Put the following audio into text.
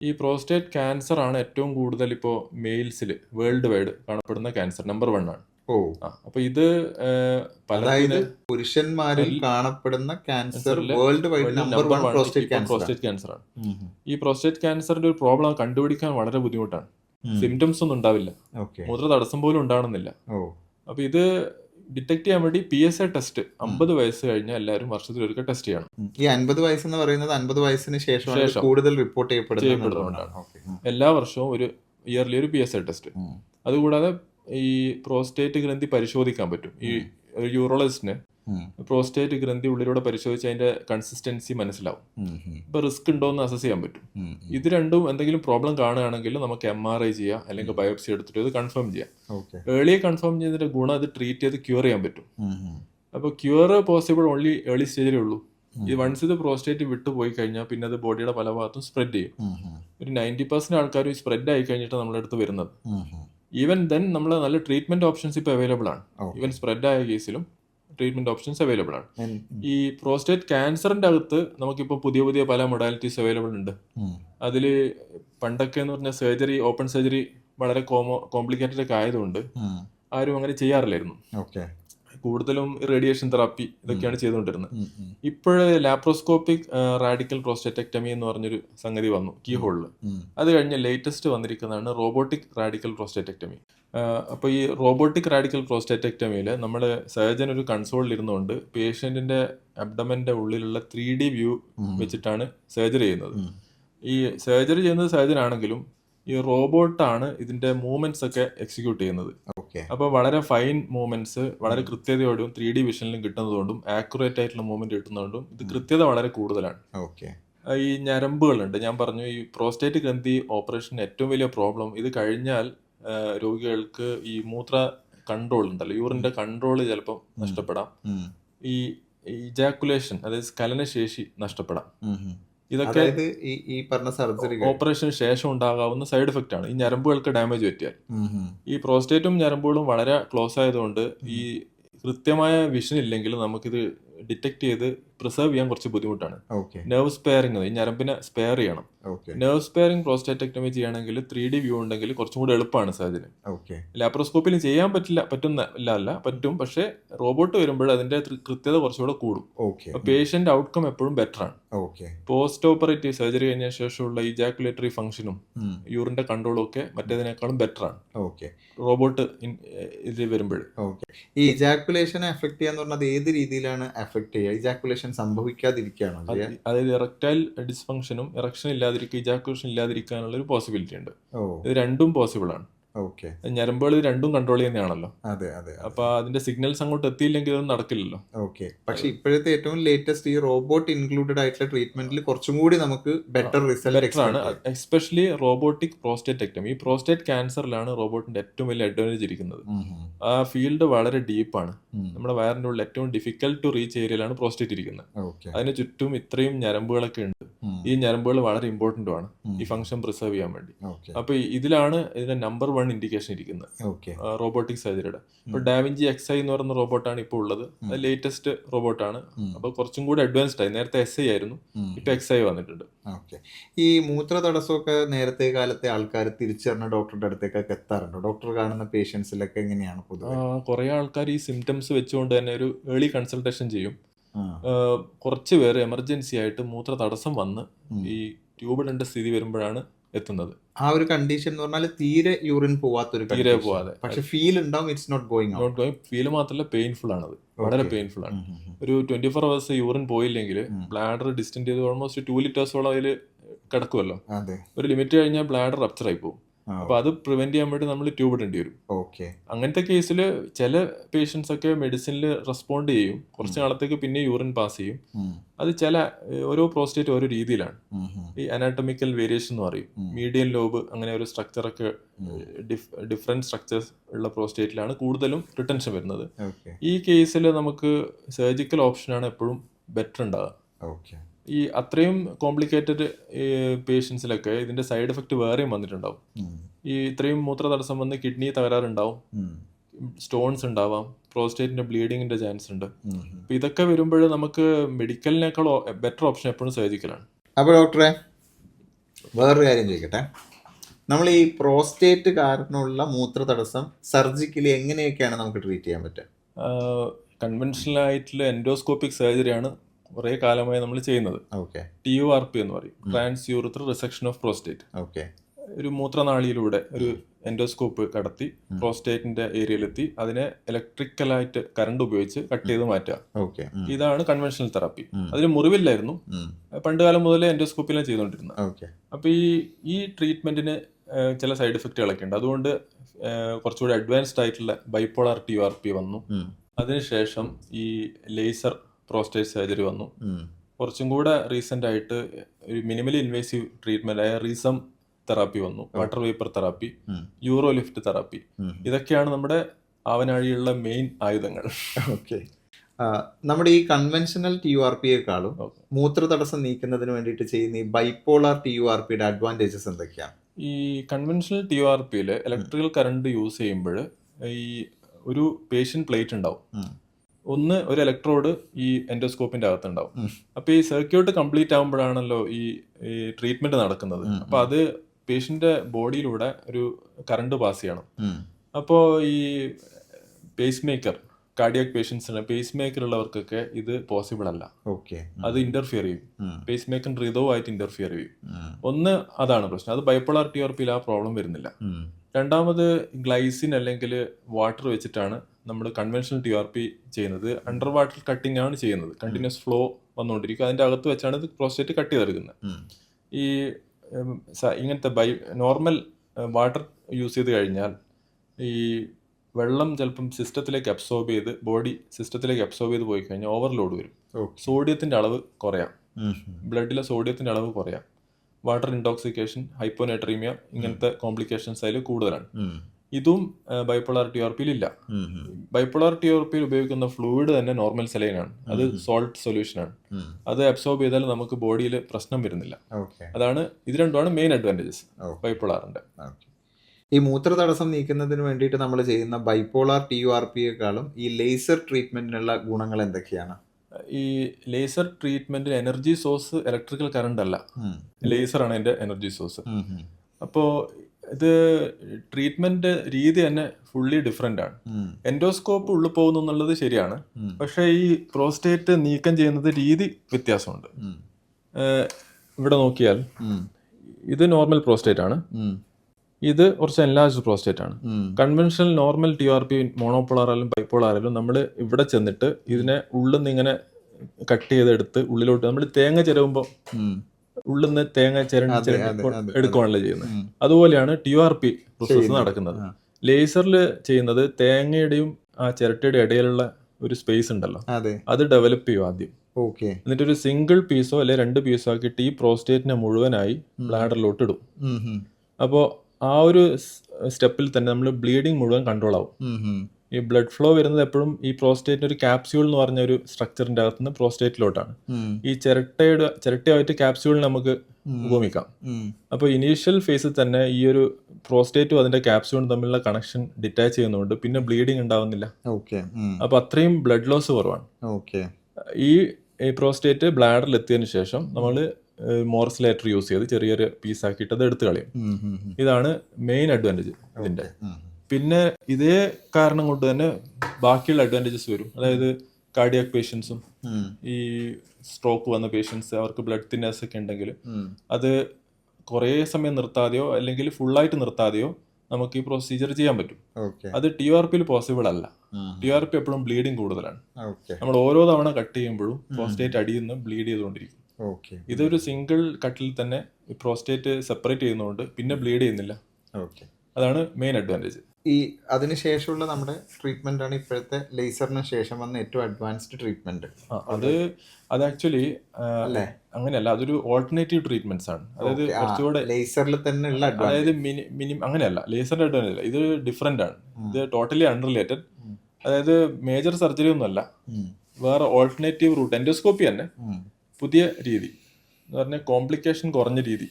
ഈ prostate cancer ആണ് ഏറ്റവും കൂടുതൽ ഇപ്പോൾ മെയിൽസിൽ വേൾഡ് വൈഡ് കാണപ്പെടുന്ന ക്യാൻസർ നമ്പർ വൺ ആണ്. ഓ. അപ്പൊ ഇത് പലതായത് അതായത് പുരുഷന്മാരിൽ കാണപ്പെടുന്ന cancer world wide number one prostate cancer ആണ്. ഈ പ്രോസ്റ്റേറ്റ് ക്യാൻസറിന്റെ ഒരു പ്രോബ്ലം കണ്ടുപിടിക്കാൻ വളരെ ബുദ്ധിമുട്ടാണ്. സിംറ്റംസ് ഒന്നും ഉണ്ടാവില്ല. മൂത്ര തടസ്സം പോലും ഉണ്ടാവണമെന്നില്ല ഓ. അപ്പൊ ഇത് ഡിറ്റക്ട് ചെയ്യാൻ വേണ്ടി പി എസ് എ ടെസ്റ്റ് അമ്പത് വയസ്സ് കഴിഞ്ഞാൽ എല്ലാവരും വർഷത്തിൽ ഒരിക്കൽ ടെസ്റ്റ് ചെയ്യണം. ഈ അൻപത് വയസ്സ് എന്ന് പറയുന്നത് അൻപത് വയസ്സിന് ശേഷം. കൂടുതൽ റിപ്പോർട്ട് ചെയ്യപ്പെടുന്ന ചെയ്യപ്പെടുന്നതുകൊണ്ടാണ്. എല്ലാ വർഷവും ഒരു ഇയർലി ഒരു പി എസ് എ ടെസ്റ്റ് അതുകൂടാതെ ഈ പ്രോസ്റ്റേറ്റ് ഗ്രന്ഥി പരിശോധിക്കാൻ പറ്റും ഈ യൂറോളജിസ്റ്റിന്. പ്രോസ്റ്റേറ്റ് ഗ്രന്ഥി ഉള്ളിലൂടെ പരിശോധിച്ച് അതിന്റെ കൺസിസ്റ്റൻസി മനസ്സിലാവും. ഇപ്പൊ റിസ്ക് ഉണ്ടോ എന്ന് അസസ് ചെയ്യാൻ പറ്റും. ഇത് രണ്ടും എന്തെങ്കിലും പ്രോബ്ലം കാണുകയാണെങ്കിൽ നമുക്ക് എം ആർ ഐ ചെയ്യാം അല്ലെങ്കിൽ ബയോപ്സി എടുത്തിട്ട് ഇത് കൺഫേം ചെയ്യാം. ഏർലി കൺഫേം ചെയ്തതിന്റെ ഗുണം അത് ട്രീറ്റ് ചെയ്ത് ക്യൂർ ചെയ്യാൻ പറ്റും. അപ്പോൾ ക്യൂർ പോസിബിൾ ഓൺലി ഏർലി സ്റ്റേജിലേ ഉള്ളൂ. ഈ വൺസ് ഇത് പ്രോസ്റ്റേറ്റ് വിട്ടു പോയി കഴിഞ്ഞാൽ പിന്നെ അത് ബോഡിയുടെ പല ഭാഗത്തും സ്പ്രെഡ് ചെയ്യും. ഒരു നയന്റി പെർസെന്റ് ആൾക്കാരും സ്പ്രെഡ് ആയി കഴിഞ്ഞിട്ട് നമ്മുടെ അടുത്ത് വരുന്നത്. ഈവൻ ദെൻ നമ്മൾ നല്ല ട്രീറ്റ്മെന്റ് ഓപ്ഷൻസ് ഇപ്പോൾ അവൈലബിൾ ആണ്. ഈവൻ സ്പ്രെഡ് ആയ കേസിലും ട്രീറ്റ്മെന്റ് ഓപ്ഷൻസ് അവൈലബിൾ ആണ്. ഈ പ്രോസ്റ്റേറ്റ് ക്യാൻസറിന്റെ അകത്ത് നമുക്കിപ്പോൾ പുതിയ പുതിയ പല മൊഡാലിറ്റീസ് അവൈലബിൾ ഉണ്ട്. അതിൽ അതിൽ പണ്ടൊക്കെ എന്ന് പറഞ്ഞ സർജറി ഓപ്പൺ സർജറി വളരെ കോമോ കോംപ്ലിക്കേറ്റഡ് ഒക്കെ ആയതുകൊണ്ട് ആരും അങ്ങനെ ചെയ്യാറില്ലായിരുന്നു. കൂടുതലും റേഡിയേഷൻ തെറാപ്പി ഇതൊക്കെയാണ് ചെയ്തുകൊണ്ടിരുന്നത്. ഇപ്പോഴ് ലാപ്രോസ്കോപ്പിക് റാഡിക്കൽ പ്രോസ്റ്റെറ്റക്ടമി എന്ന് പറഞ്ഞൊരു സംഗതി വന്നു കീ ഹോളിൽ ഉം. അത് കഴിഞ്ഞ് ലേറ്റസ്റ്റ് വന്നിരിക്കുന്നതാണ് റോബോട്ടിക് റാഡിക്കൽ പ്രോസ്റ്റെറ്റക്ടമി. അപ്പോൾ ഈ റോബോട്ടിക് റാഡിക്കൽ പ്രോസ്റ്റേറ്റക്ടമിയിൽ നമ്മൾ സർജൻ ഒരു കൺസോളിൽ ഇരുന്നുകൊണ്ട് പേഷ്യന്റിന്റെ അബ്ഡമന്റെ ഉള്ളിലുള്ള ത്രീ ഡി വ്യൂ വെച്ചിട്ടാണ് സർജറി ചെയ്യുന്നത്. ഈ സർജറി ചെയ്യുന്നത് സർജൻ ആണെങ്കിലും ഈ റോബോട്ടാണ് ഇതിന്റെ മൂവ്മെന്റ്സ് ഒക്കെ എക്സിക്യൂട്ട് ചെയ്യുന്നത്. അപ്പോൾ വളരെ ഫൈൻ മൂവ്മെന്റ്സ് വളരെ കൃത്യതയോടും ത്രീ ഡി വിഷനിലും കിട്ടുന്നതുകൊണ്ടും ആക്യുറേറ്റ് ആയിട്ടുള്ള മൂവ്മെന്റ് കിട്ടുന്നതുകൊണ്ടും ഇത് കൃത്യത വളരെ കൂടുതലാണ്. ഓക്കെ ഈ ഞരമ്പുകളുണ്ട്. ഞാൻ പറഞ്ഞു ഈ പ്രോസ്റ്റേറ്റ് ഗ്രന്ഥി ഓപ്പറേഷൻ ഏറ്റവും വലിയ പ്രോബ്ലം ഇത് കഴിഞ്ഞാൽ രോഗികൾക്ക് ഈ മൂത്ര കൺട്രോൾ ഉണ്ടല്ലോ. യൂറിന്റെ കൺട്രോൾ ചിലപ്പം നഷ്ടപ്പെടാം. ഈ ഇജാക്കുലേഷൻ അതായത് സ്കലനശേഷി നഷ്ടപ്പെടാം. ഉം. ഇതൊക്കെ ഈ ഈ പറഞ്ഞ സർജറി ഓപ്പറേഷന് ശേഷം ഉണ്ടാകാവുന്ന സൈഡ് എഫക്റ്റ് ആണ്. ഈ ഞരമ്പുകൾക്ക് ഡാമേജ് പറ്റിയാൽ. ഈ പ്രോസ്റ്റേറ്റും ഞരമ്പുകളും വളരെ ക്ലോസ് ആയതുകൊണ്ട് ഈ കൃത്യമായ വിഷൻ ഇല്ലെങ്കിൽ നമുക്കിത് ഡിറ്റക്ട് ചെയ്ത് പ്രിസർവ് ചെയ്യാൻ കുറച്ച് ബുദ്ധിമുട്ടാണ്. നെർവ് സ്പെയറിങ് ഈ ഞരമ്പിനെ സ്പെയർ ചെയ്യണം. നെർവ് സ്പെയറിംഗ് പ്രോസ്റ്റേറ്റക്ടമി ചെയ്യണമെങ്കിൽ ത്രീ ഡി വ്യൂ ഉണ്ടെങ്കിൽ കുറച്ചും കൂടി എളുപ്പമാണ് സർജന് ലാപ്രോസ്കോപ്പിൽ ചെയ്യാൻ പറ്റില്ല പറ്റുന്ന അല്ല പറ്റും. പക്ഷേ റോബോട്ട് വരുമ്പോൾ അതിന്റെ കൃത്യത കുറച്ചുകൂടെ കൂടും പേഷ്യന്റ് ഔട്ട്കം എപ്പോഴും ബെറ്റർ ആണ്. പോസ്റ്റ് ഓപ്പറേറ്റീവ് സർജറി കഴിഞ്ഞ ശേഷമുള്ള ഇജാക്കുലേറ്ററി ഫംഗ്ഷനും യൂറിന്റെ കൺട്രോളും ഒക്കെ മറ്റേതിനേക്കാളും ബെറ്റർ ആണ്. റോബോട്ട് ഇതിൽ വരുമ്പോൾ. ഈ ഇജാക്കുലേഷനെ എഫക്ട് ചെയ്യാന്ന് പറഞ്ഞാൽ ഏത് രീതിയിലാണ് എഫക്ട് ചെയ്യുക? ഇജാക്കുലേഷൻ സംഭവിക്കാതിരിക്കുകയാണോ അതായത് ഇറക്ടൈൽ ഡിസ്ഫങ്ഷനും ഇറക്ഷൻ ഇല്ലാതിരിക്കുക ഇജാക്കുലേഷൻ ഇല്ലാതിരിക്കാനുള്ള ഒരു പോസിബിലിറ്റി ഉണ്ട്. ഇത് രണ്ടും പോസിബിൾ ആണ്. ഓക്കെ. ഞരമ്പുകൾ രണ്ടും കൺട്രോൾ ചെയ്യുന്നതാണല്ലോ അതെ അതെ അപ്പൊ അതിന്റെ സിഗ്നൽസ് അങ്ങോട്ട് എത്തിയില്ലെങ്കിൽ അതൊന്നും നടക്കില്ലല്ലോ. ഓക്കെ. പക്ഷെ ഇപ്പോഴത്തെ ഏറ്റവും ലേറ്റസ്റ്റ് ഈ റോബോട്ട് ഇൻക്ലൂഡഡ് ആയിട്ടുള്ള ട്രീറ്റ്മെന്റിൽ കുറച്ചും കൂടി നമുക്ക് ബെറ്റർ റിസൾട്ട് ആണ്. എസ്പെഷ്യലി റോബോട്ടിക് പ്രോസ്റ്റേറ്റ് ഈ പ്രോസ്റ്റേറ്റ് ക്യാൻസറിലാണ് റോബോട്ടിന്റെ ഏറ്റവും വലിയ അഡ്വാന്റേജ് ഇരിക്കുന്നത്. ആ ഫീൽഡ് വളരെ ഡീപ്പാണ് നമ്മുടെ വയറിന്റെ ഉള്ളിൽ ഏറ്റവും ഡിഫിക്കൽട്ട് ടു റീച്ച് ഏരിയയിലാണ് പ്രോസ്റ്റേറ്റ് ഇരിക്കുന്നത്. അതിന് ചുറ്റും ഇത്രയും ഞരമ്പുകളൊക്കെ ഉണ്ട്. ഈ ഞരമ്പുകൾ വളരെ ഇമ്പോർട്ടന്റ് ആണ്. ഈ ഫംഗ്ഷൻ പ്രിസർവ് ചെയ്യാൻ വേണ്ടി. അപ്പൊ ഇതിലാണ് ഇതിന്റെ നമ്പർ വൺ ഇൻഡിക്കേഷൻ ഇരിക്കുന്നത്. റോബോട്ടിക് സർജറിയുടെ ഇപ്പൊ ഡാവിഞ്ചി എക്സ് ഐ എന്ന് പറയുന്ന റോബോട്ടാണ് ഇപ്പോൾ ഉള്ളത്. അത് ലേറ്റസ്റ്റ് റോബോട്ടാണ് അപ്പൊ കുറച്ചും കൂടി അഡ്വാൻസ്ഡ് ആയി. നേരത്തെ എസ് ഐ ആയിരുന്നു. ഇപ്പൊ എക്സ് ഐ വന്നിട്ടുണ്ട്. ഓക്കെ ഈ മൂത്ര തടസ്സമൊക്കെ നേരത്തെ കാലത്തെ ആൾക്കാർ തിരിച്ചറിഞ്ഞ ഡോക്ടറുടെ അടുത്തേക്കൊക്കെ എത്താറുണ്ടോ? ഡോക്ടർ കാണുന്ന പേഷ്യൻസിലൊക്കെ എങ്ങനെയാണ് പൊതുവെ? കുറെ ആൾക്കാർ ഈ സിംറ്റംസ് വെച്ചുകൊണ്ട് തന്നെ ഒരു ഏർലി കൺസൾട്ടേഷൻ ചെയ്യും. കുറച്ച് പേര് എമർജൻസി ആയിട്ട് മൂത്ര തടസ്സം വന്ന് ഈ ട്യൂബ് ഇടേണ്ട സ്ഥിതി വരുമ്പോഴാണ് എത്തുന്നത്. ആ ഒരു കണ്ടീഷൻ എന്ന് പറഞ്ഞാൽ തീരെ യൂറിൻ പോവാത്തൊരു തീരെ പോവാതെ. പക്ഷെ ഫീൽ ഉണ്ടാവും it's not going not going feel മാത്രമല്ല പെയിൻഫുൾ ആണ് അത് വളരെ പെയിൻഫുൾ ആണ്. ഒരു ട്വന്റി ഫോർ അവേഴ്സ് യൂറിൻ പോയില്ലെങ്കിൽ. ബ്ലാഡർ ഡിസ്റ്റന്റ് ചെയ്ത് ഓൾമോസ്റ്റ് ടു ലിറ്റേഴ്സോളം അതിൽ കിടക്കുമല്ലോ ഒരു ലിമിറ്റ് കഴിഞ്ഞാൽ ബ്ലാഡർ റപ്ചർ ആയി പോകും. അപ്പൊ അത് പ്രിവെന്റ് ചെയ്യാൻ വേണ്ടി നമ്മൾ ട്യൂബ് ഇടേണ്ടി വരും. ഓക്കെ. അങ്ങനത്തെ കേസിൽ ചില പേഷ്യൻസ് ഒക്കെ മെഡിസിനിൽ റെസ്പോണ്ട് ചെയ്യും. കുറച്ച് നാളത്തേക്ക് പിന്നെ യൂറിൻ പാസ് ചെയ്യും. അത് ചില ഓരോ പ്രോസ്റ്റേറ്റ് ഓരോ രീതിയിലാണ്. ഈ അനാട്ടമിക്കൽ വേരിയേഷൻ എന്ന് പറയും. മീഡിയൻ ലോബ് അങ്ങനെ ഒരു സ്ട്രക്ചറൊക്കെ ഡിഫറെന്റ് സ്ട്രക്ചേഴ്സ് ഉള്ള പ്രോസ്റ്റേറ്റിലാണ് കൂടുതലും റിട്ടൻഷൻ വരുന്നത്. ഈ കേസിൽ നമുക്ക് സർജിക്കൽ ഓപ്ഷനാണ് എപ്പോഴും ബെറ്റർ ഉണ്ടാകുക ഓക്കെ. ഈ അത്രയും കോംപ്ലിക്കേറ്റഡ് പേഷ്യൻസിലൊക്കെ ഇതിന്റെ സൈഡ് എഫക്റ്റ് വേറെയും വന്നിട്ടുണ്ടാവും. ഈ ഇത്രയും മൂത്ര തടസ്സം വന്ന് കിഡ്നി തകരാറുണ്ടാവും. സ്റ്റോൺസ് ഉണ്ടാവാം. പ്രോസ്റ്റേറ്റിന്റെ ബ്ലീഡിങ്ങിന്റെ ചാൻസ് ഉണ്ട്. അപ്പൊ ഇതൊക്കെ വരുമ്പോൾ നമുക്ക് മെഡിക്കലിനേക്കാൾ ബെറ്റർ ഓപ്ഷൻ എപ്പോഴും സർജിക്കലാണ് അപ്പോൾ ഡോക്ടറെ വേറൊരു കാര്യം ചോദിക്കട്ടെ. നമ്മൾ ഈ പ്രോസ്റ്റേറ്റ് കാരണമുള്ള മൂത്ര തടസ്സം സർജിക്കലി എങ്ങനെയൊക്കെയാണ് നമുക്ക് ട്രീറ്റ് ചെയ്യാൻ പറ്റുക? കൺവെൻഷണൽ ആയിട്ടുള്ള എൻഡോസ്കോപ്പിക് സർജറിയാണ് കുറേ കാലമായി നമ്മൾ ചെയ്യുന്നത്. Okay T U R P എന്ന് പറയും. Trans urethra resection of prostate okay ഒരു മൂത്രനാളിയിലൂടെ ഒരു എൻഡോസ്കോപ്പ് കടത്തി പ്രോസ്റ്റേറ്റിന്റെ ഏരിയയിലെത്തി അതിനെ ഇലക്ട്രിക്കലായിട്ട് കറണ്ട് ഉപയോഗിച്ച് കട്ട് ചെയ്ത് മാറ്റുക. ഇതാണ് കൺവെൻഷണൽ തെറാപ്പി അതിന് മുറിവില്ലായിരുന്നു. പണ്ട് കാലം മുതലേ എൻഡോസ്കോപ്പിലാണ് ചെയ്തുകൊണ്ടിരുന്നത്. ഓക്കെ അപ്പോൾ ഈ ഈ ട്രീറ്റ്മെന്റിന് ചില സൈഡ് എഫക്റ്റുകളൊക്കെ ഉണ്ട്. അതുകൊണ്ട് കുറച്ചുകൂടി അഡ്വാൻസ്ഡ് ആയിട്ടുള്ള ബൈപ്പോളാർ ടി ആർ പി വന്നു. അതിനുശേഷം ഈ ലേസർ പ്രോസ്റ്റേറ്റ് സർജറി വന്നു. കുറച്ചും കൂടെ റീസെന്റ് ആയിട്ട് ഒരു മിനിമലി ഇൻവേസീവ് ട്രീറ്റ്മെന്റ് ആയ റീസം തെറാപ്പി വന്നു. Water vapour therapy UroLift therapy ഇതൊക്കെയാണ് നമ്മുടെ ആവനാഴിയുള്ള മെയിൻ ആയുധങ്ങൾ. ഓക്കെ നമ്മുടെ ഈ കൺവെൻഷണൽ ടി യു ആർ പിയെക്കാളും. മൂത്ര തടസ്സം നീക്കുന്നതിന് വേണ്ടിയിട്ട് ചെയ്യുന്ന ഈ ബൈപ്പോളാർ ടി യു ആർ പിയുടെ അഡ്വാന്റേജസ് എന്തൊക്കെയാണ്? ഈ കൺവെൻഷണൽ ടി യു ആർ പിയിൽ ഇലക്ട്രിക്കൽ കറണ്ട് യൂസ് ചെയ്യുമ്പോൾ ഈ ഒരു പേഷ്യൻ പ്ലേറ്റ് ഉണ്ടാവും. ഒന്ന് ഒരു ഇലക്ട്രോഡ് ഈ എൻഡോസ്കോപ്പിന്റെ അകത്തുണ്ടാവും. അപ്പൊ ഈ സർക്യൂട്ട് കംപ്ലീറ്റ് ആകുമ്പോഴാണല്ലോ ഈ ട്രീറ്റ്മെന്റ് നടക്കുന്നത്. അപ്പൊ അത് പേഷ്യന്റെ ബോഡിയിലൂടെ ഒരു കറണ്ട് പാസ് ചെയ്യണം. അപ്പോ അപ്പോൾ ഈ പേസ് മേക്കർ കാർഡിയാക് പേഷ്യൻസിന് പേസ് മേക്കർ ഉള്ളവർക്കൊക്കെ ഇത് പോസിബിൾ അല്ല. ഓക്കെ അത് ഇന്റർഫിയർ ചെയ്യും. പേസ് മേക്കർ റിതവുമായിട്ട് ഇന്റർഫിയർ ചെയ്യും. ഒന്ന് അതാണ് പ്രശ്നം. അത് ബൈപ്പോളാർ ടി ആർ പിയിൽ ആ പ്രോബ്ലം വരുന്നില്ല. രണ്ടാമത് ഗ്ലൈസിൻ അല്ലെങ്കിൽ വാട്ടർ വെച്ചിട്ടാണ് നമ്മൾ കൺവെൻഷണൽ ടി ആർ പി ചെയ്യുന്നത് അണ്ടർ വാട്ടർ കട്ടിംഗ് ആണ് ചെയ്യുന്നത്. കണ്ടിന്യൂസ് ഫ്ലോ വന്നുകൊണ്ടിരിക്കും അതിന്റെ അകത്ത് വെച്ചാണ് ഇത് പ്രോസ്റ്റേറ്റ് കട്ട് ചെയ്തെടുക്കുന്നത്. ഈ ഇങ്ങനത്തെ ബൈ നോർമൽ വാട്ടർ യൂസ് ചെയ്ത് കഴിഞ്ഞാൽ ഈ വെള്ളം ചിലപ്പം സിസ്റ്റത്തിലേക്ക് അബ്സോർബ് ചെയ്ത് ബോഡി സിസ്റ്റത്തിലേക്ക് അബ്സോർബ് ചെയ്ത് പോയി കഴിഞ്ഞാൽ ഓവർലോഡ് വരും. സോഡിയത്തിന്റെ അളവ് കുറയാം. ബ്ലഡിലെ സോഡിയത്തിന്റെ അളവ് കുറയാം. വാട്ടർ ഇൻടോക്സിക്കേഷൻ ഹൈപ്പോനൈട്രീമിയ ഇങ്ങനത്തെ കോംപ്ലിക്കേഷൻസ് അതിൽ കൂടുതലാണ്. ഇതും ബൈപ്പോളാർ ടി ആർ പിയിൽ ഇല്ല. ബൈപ്പോളാർ ടി ആർ പിയിൽ ഉപയോഗിക്കുന്ന ഫ്ലൂയിഡ് തന്നെ നോർമൽ സെലൈൻ ആണ്. അത് സോൾട്ട് സൊല്യൂഷൻ ആണ്. അത് അബ്സോർബ് ചെയ്താൽ നമുക്ക് ബോഡിയിൽ പ്രശ്നം വരുന്നില്ല. അതാണ് ഇത് രണ്ടുമാണ് മെയിൻ അഡ്വാന്റേജസ്. ബൈപ്പോളാറിന്റെ ഈ മൂത്ര തടസ്സം നീക്കുന്നതിന് വേണ്ടിയിട്ട് നമ്മൾ ചെയ്യുന്ന ബൈപ്പോളാർ ടി യു ആർ പിയെക്കാളും ഈ ലേസർ ട്രീറ്റ്മെന്റിനുള്ള ഗുണങ്ങൾ എന്തൊക്കെയാണ്? ഈ ലേസർ ട്രീറ്റ്മെന്റിന് എനർജി സോഴ്സ് ഇലക്ട്രിക്കൽ കറണ്ട് അല്ല. ലേസർ ആണ് എന്റെ എനർജി സോഴ്സ്. അപ്പോൾ ഇത് ട്രീറ്റ്മെന്റ് രീതി തന്നെ ഫുള്ളി ഡിഫറെന്റ് ആണ്. എൻഡോസ്കോപ്പ് ഉള്ളിൽ പോകുന്നു എന്നുള്ളത് ശരിയാണ്. പക്ഷെ ഈ പ്രോസ്റ്റേറ്റ് നീക്കം ചെയ്യുന്നത് രീതി വ്യത്യാസമുണ്ട്. ഇവിടെ നോക്കിയാൽ ഇത് നോർമൽ പ്രോസ്റ്റേറ്റ് ആണ്. ഇത് കുറച്ച് എൻലാർജ് പ്രോസ്റ്റേറ്റ് ആണ്. Conventional normal T R P മോണോപോളാറായാലും ബൈപ്പോളാറായാലും നമ്മൾ ഇവിടെ ചെന്നിട്ട് ഇതിനെ ഉള്ളിൽ നിന്ന് ഇങ്ങനെ കട്ട് ചെയ്തെടുത്ത് ഉള്ളിലോട്ട് നമ്മൾ തേങ്ങ ചിരവുമ്പോൾ. ഉള്ളിൽ നിന്ന് തേങ്ങ ചിരണ്ടി ചിരണ്ടി എടുക്കുകയാണല്ലോ ചെയ്യുന്നത്. അതുപോലെയാണ് ടി ആർ പി പ്രോസസ്സ് നടക്കുന്നത്. ലേസറിൽ ചെയ്യുന്നത് തേങ്ങയുടെയും ആ ചിരട്ടയുടെ ഇടയിലുള്ള ഒരു സ്പേസ് ഉണ്ടല്ലോ. അത്. ഡെവലപ്പ് ചെയ്യും ആദ്യം. ഓക്കെ. എന്നിട്ട് ഒരു സിംഗിൾ പീസോ അല്ലെ രണ്ട് പീസോ ആക്കിയിട്ട് ഈ പ്രോസ്റ്റേറ്റിനെ മുഴുവനായി ബ്ലാഡറിലോട്ട് ഇടും. അപ്പോ. അപ്പോൾ ആ ഒരു സ്റ്റെപ്പിൽ തന്നെ നമ്മൾ ബ്ലീഡിങ് മുഴുവൻ കൺട്രോൾ ആവും. ഈ ബ്ലഡ് ഫ്ലോ വരുന്നത് എപ്പോഴും ഈ പ്രോസ്റ്റേറ്റിന് ഒരു ക്യാപ്സ്യൂൾ എന്ന് പറഞ്ഞ ഒരു സ്ട്രക്ചറിന്റെ അകത്തുനിന്ന് പ്രോസ്റ്റേറ്റിലോട്ടാണ് ഈ ചിരട്ടയുടെ ചിരട്ടയായിട്ട് ക്യാപ്സ്യൂൾ നമുക്ക് ഉപമിക്കാം. അപ്പൊ അപ്പോൾ ഇനീഷ്യൽ ഫേസിൽ തന്നെ ഈ ഒരു പ്രോസ്റ്റേറ്റും അതിന്റെ ക്യാപ്സ്യൂളും തമ്മിലുള്ള കണക്ഷൻ ഡിറ്റാച്ച് ചെയ്യുന്നുണ്ട്. പിന്നെ ബ്ലീഡിങ് ഉണ്ടാവുന്നില്ല. അപ്പോൾ അത്രയും ബ്ലഡ് ലോസ് കുറവാണ്. ഓക്കെ ഈ പ്രോസ്റ്റേറ്റ് ബ്ലാഡറിൽ എത്തിയതിനു ശേഷം നമ്മൾ മോർസിലേറ്റർ യൂസ് ചെയ്ത് ചെറിയൊരു പീസ് ആക്കിയിട്ട് അത് എടുത്തു കളയും. ഇതാണ് മെയിൻ അഡ്വാന്റേജ് ഇതിന്റെ. പിന്നെ ഇതേ കാരണം കൊണ്ട് തന്നെ ബാക്കിയുള്ള അഡ്വാന്റേജസ് വരും. അതായത് കാർഡിയാക് പേഷ്യൻസും ഈ സ്ട്രോക്ക് വന്ന പേഷ്യൻസ് അവർക്ക് ബ്ലഡ് തിന്നേഴ്സ് ഒക്കെ ഉണ്ടെങ്കിൽ അത് കുറേ സമയം നിർത്താതെയോ അല്ലെങ്കിൽ ഫുള്ളായിട്ട് നിർത്താതെയോ നമുക്ക് ഈ പ്രൊസീജിയർ ചെയ്യാൻ പറ്റും. അത് ടി ആർ പിയിൽ പോസിബിൾ അല്ല. ടി ആർ പി എപ്പോഴും ബ്ലീഡിങ് കൂടുതലാണ്. നമ്മൾ ഓരോ തവണ കട്ട് ചെയ്യുമ്പോഴും പ്രോസ്റ്റേറ്റ് അടിയിൽ നിന്ന് ബ്ലീഡ് ചെയ്തുകൊണ്ടിരിക്കും. ഓക്കെ ഇതൊരു സിംഗിൾ കട്ടിൽ തന്നെ പ്രോസ്റ്റേറ്റ് സെപ്പറേറ്റ് ചെയ്യുന്നതുകൊണ്ട് പിന്നെ ബ്ലീഡ് ചെയ്യുന്നില്ല. ഓക്കെ അതാണ് മെയിൻ അഡ്വാന്റേജ് ഈ അതിനുശേഷമുള്ള നമ്മുടെ ട്രീറ്റ്മെന്റ് ആണ് ഇപ്പോഴത്തെ ലേസറിന് ശേഷം വന്ന ഏറ്റവും അഡ്വാൻസ്ഡ് ട്രീറ്റ്മെന്റ്. അത് അത് ആക്ച്വലി അല്ലേ? അങ്ങനെയല്ല അതൊരു ഓൾട്ടർനേറ്റീവ് ട്രീറ്റ്മെന്റ്സ് ആണ്. അതായത് കുറച്ചുകൂടെ ലേസറിൽ തന്നെ ഉള്ള അതായത് മിനി മിനിമം അങ്ങനെയല്ല ലേസറിന്റെ അഡ്വാൻസ് അല്ല ഇത് ഡിഫറെന്റ് ആണ്. ഇത് ടോട്ടലി അൺറിലേറ്റഡ് അതായത് മേജർ സർജറി ഒന്നും അല്ല. വേറെ ഓൾട്ടർനേറ്റീവ് റൂട്ട് എൻഡോസ്കോപ്പി തന്നെ. പുതിയ രീതി. എന്ന് പറഞ്ഞാൽ കോംപ്ലിക്കേഷൻ കുറഞ്ഞ രീതി.